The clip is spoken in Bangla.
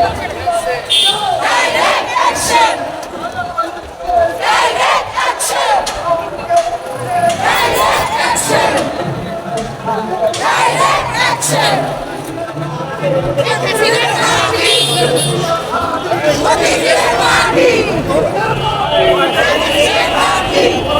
What is your body? What is your body?